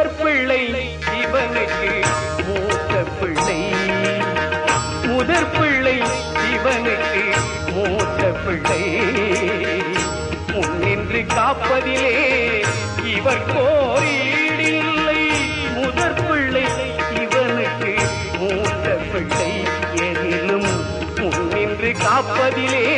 மூத்த பிள்ளை இவனுக்கு மூத்த பிள்ளை. முதற் பிள்ளை இவனுக்கு மூத்த பிள்ளை. முன்னின்று காப்பதிலே இவர் கோரீடில்லை. முதற் பிள்ளை இவனுக்கு மூத்த பிள்ளை. எதிலும் முன்னின்று காப்பதிலே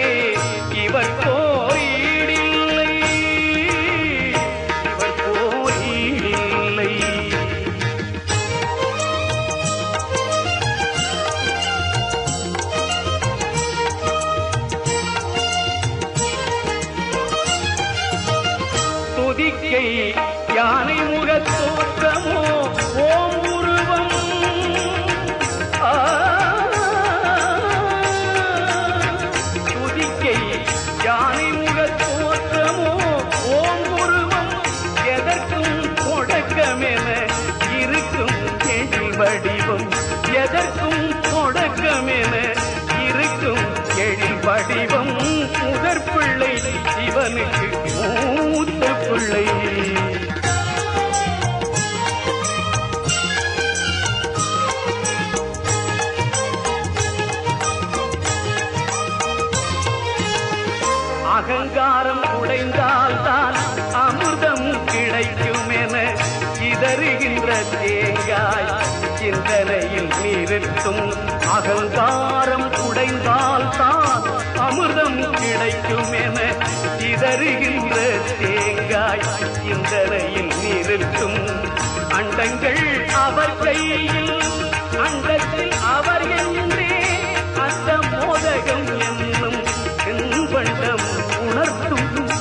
வடிவம் எதற்கும் தொடக்கமென இருக்கும் எழில் வடிவம் முதற் பிள்ளை இவனுக்கு மூத்த பிள்ளை. அகங்காரம் உடைந்தால்தான் அமிர்தம் கிடைக்கும் என இதறுகின்ற தேங்காய் சிந்தனையில் நீரிட்டும். அகங்காரம் உடைந்தால் தான் அமிர்தம் கிடைக்கும் என சிதறுகின்ற தேங்காய் சிந்தனையில் நீரிட்டும். அண்டங்கள் அவர் கையில் அண்டத்தில் அவர் என்றே அந்த மோதகம் என்னும் செம்பண்டம் உணர்த்தும்.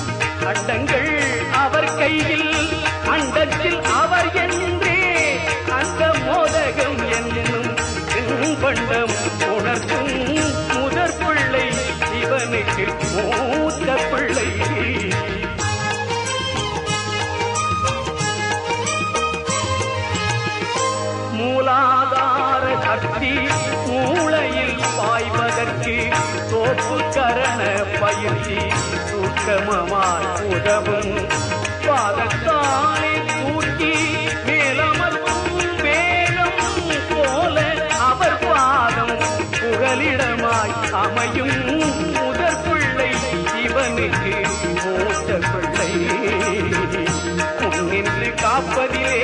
அண்டங்கள் அவர் கையில் அண்டத்தில் அவர் என்றே வீட்டில் மூத்த பிள்ளை. மூலாதார சக்தி மூளையில் பாய்வதற்கு தோப்புக்கரண பயிற்சி சுத்தமமாய் உதவும். பதிலே